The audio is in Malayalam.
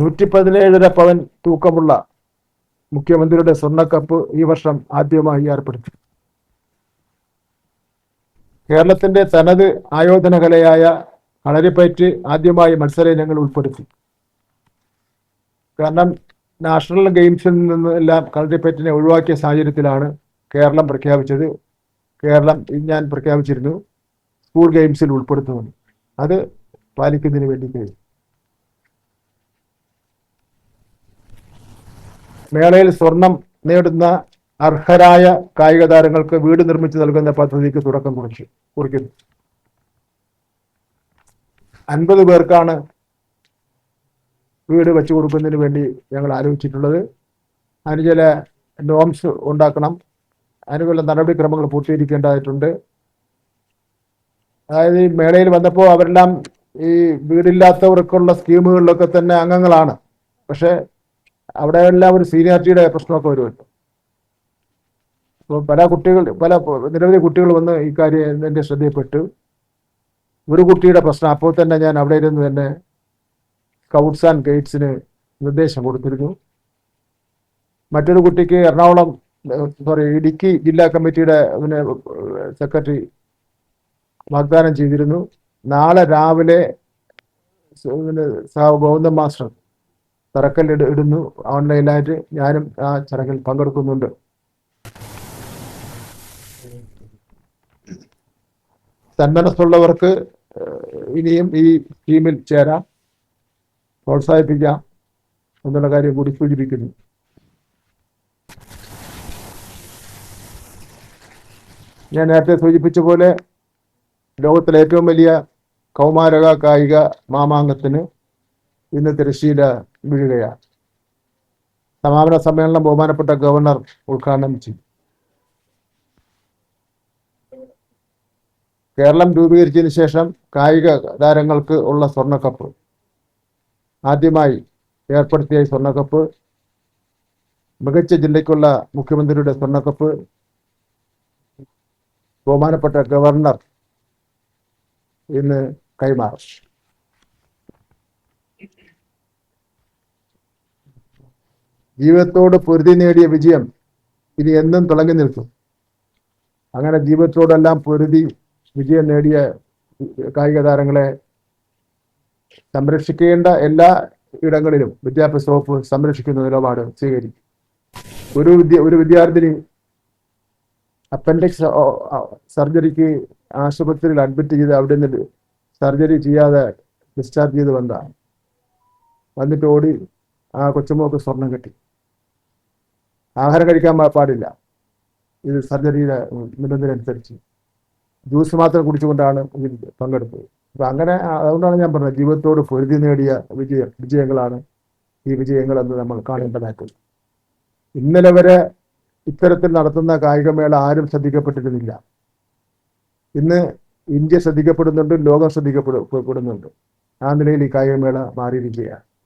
നൂറ്റി പതിനേഴര പവൻ തൂക്കമുള്ള മുഖ്യമന്ത്രിയുടെ സ്വർണക്കപ്പ് ഈ വർഷം ആദ്യമായി ഏർപ്പെടുത്തി. കേരളത്തിന്റെ തനത് ആയോധന കലയായ കളരിപ്പയറ്റ് ആദ്യമായി മത്സര ഇനങ്ങൾ ഉൾപ്പെടുത്തി. കാരണം നാഷണൽ ഗെയിംസിൽ നിന്ന് എല്ലാം കളരിപ്പയറ്റിനെ ഒഴിവാക്കിയ സാഹചര്യത്തിലാണ് കേരളം പ്രഖ്യാപിച്ചത്. കേരളം ഞാൻ പ്രഖ്യാപിച്ചിരുന്നു. സ്കൂൾ ഗെയിംസിൽ ഉൾപ്പെടുത്തുമെന്ന്. അത് പാലിക്കുന്നതിന് വേണ്ടി കഴിയും മേളയിൽ സ്വർണം നേടുന്ന അർഹരായ കായിക താരങ്ങൾക്ക് വീട് നിർമ്മിച്ചു നൽകുന്ന പദ്ധതിക്ക് തുടക്കം കുറിച്ചു കുറിക്കുന്നു. അൻപത് പേർക്കാണ് വീട് വെച്ചു കൊടുക്കുന്നതിന് വേണ്ടി ഞങ്ങൾ ആലോചിച്ചിട്ടുള്ളത്. അതിന് ചില നോംസ് ഉണ്ടാക്കണം. അതിനുള്ള നടപടിക്രമങ്ങൾ പൂർത്തീകരിക്കേണ്ടതായിട്ടുണ്ട്. അതായത് ഈ മേളയിൽ വന്നപ്പോൾ അവരെല്ലാം ഈ വീടില്ലാത്തവർക്കുള്ള സ്കീമുകളിലൊക്കെ തന്നെ അംഗങ്ങളാണ്. പക്ഷെ അവിടെ എല്ലാം ഒരു സീനിയോറിറ്റിയുടെ പ്രശ്നമൊക്കെ വരുമല്ലോ. അപ്പോൾ പല കുട്ടികൾ പല നിരവധി കുട്ടികൾ വന്ന് ഈ കാര്യം എന്റെ ശ്രദ്ധയിൽപ്പെട്ടു. ഒരു കുട്ടിയുടെ പ്രശ്നം അപ്പോൾ തന്നെ ഞാൻ അവിടെ ഇരുന്ന് തന്നെ സ്കൗട്ട്സ് ആൻഡ് ഗൈഡ്സിന് നിർദ്ദേശം കൊടുത്തിരുന്നു. മറ്റൊരു കുട്ടിക്ക് എറണാകുളം സോറി ഇടുക്കി ജില്ലാ കമ്മിറ്റിയുടെ പിന്നെ സെക്രട്ടറി വാഗ്ദാനം ചെയ്തിരുന്നു. നാളെ രാവിലെ സഹ ഗോവിന്ദൻ മാസ്റ്റർ തറക്കല്ലിട് ഇടുന്നു. ഓൺലൈനായിട്ട് ഞാനും ആ ചടങ്ങിൽ പങ്കെടുക്കുന്നുണ്ട്. സന്മനസ്സുള്ളവർക്ക് ഇനിയും ഈ ടീമിൽ ചേരാം പ്രോത്സാഹിപ്പിക്കാം എന്നുള്ള കാര്യം കൂടി സൂചിപ്പിക്കുന്നു. ഞാൻ നേരത്തെ സൂചിപ്പിച്ച പോലെ ലോകത്തിലെ ഏറ്റവും വലിയ കൗമാരക കായിക മാമാങ്കത്തിന് ഇന്ന് തിരശ്ശീല വീഴുകയാണ്. സമാപന സമ്മേളനം ബഹുമാനപ്പെട്ട ഗവർണർ ഉദ്ഘാടനം ചെയ്തു കേരളം രൂപീകരിച്ചതിന് ശേഷം കായിക താരങ്ങൾക്ക് ഉള്ള സ്വർണക്കപ്പ്. ആദ്യമായി ഏർപ്പെടുത്തിയ സ്വർണക്കപ്പ് മികച്ച ജില്ലയ്ക്കുള്ള മുഖ്യമന്ത്രിയുടെ സ്വർണക്കപ്പ് ബഹുമാനപ്പെട്ട ഗവർണർ ഇന്ന് കൈമാറും. ജീവിതത്തോട് പൊരുതി നേടിയ വിജയം ഇനി എന്നും തിളങ്ങി നിൽക്കും. അങ്ങനെ ജീവിതത്തോടെല്ലാം പൊരുതി വിജയം നേടിയ കായിക താരങ്ങളെ സംരക്ഷിക്കേണ്ട എല്ലാ ഇടങ്ങളിലും വിദ്യാഭ്യാസ വകുപ്പ് സംരക്ഷിക്കുന്ന നിലപാട് സ്വീകരിക്കും. ഒരു വിദ്യ ഒരു വിദ്യാർത്ഥിനി അപ്പൻഡിക്സ് സർജറിക്ക് ആശുപത്രിയിൽ അഡ്മിറ്റ് ചെയ്ത് അവിടെ നിന്ന് സർജറി ചെയ്യാതെ ഡിസ്ചാർജ് ചെയ്ത് വന്ന വന്നിട്ട് ഓടി ആ കൊച്ചുമോക്ക് സ്വർണം കെട്ടി. ആഹാരം കഴിക്കാൻ പാടില്ല. ഇത് സർജറിയുടെ നിബന്ധനയനുസരിച്ച്. ജ്യൂസ് മാത്രം കുടിച്ചുകൊണ്ടാണ് ഇതിൽ പങ്കെടുത്തത്. അപ്പൊ അങ്ങനെ അതുകൊണ്ടാണ് ഞാൻ പറഞ്ഞത് ജീവിതത്തോട് പൊരുതി നേടിയ വിജയം വിജയങ്ങളാണ് ഈ വിജയങ്ങൾ എന്ന് നമ്മൾ കാണേണ്ടതായിട്ടുണ്ട് ഇന്നലെ വരെ ഇത്തരത്തിൽ നടത്തുന്ന കായികമേള ആരും ശ്രദ്ധിക്കപ്പെട്ടിരുന്നില്ല. ഇന്ന് ഇന്ത്യ ശ്രദ്ധിക്കപ്പെടുന്നുണ്ട് ലോകം ശ്രദ്ധിക്കപ്പെടുന്നുണ്ട് ആ നിലയിൽ ഈ കായികമേള മാറിയിരിക്കുകയാണ്.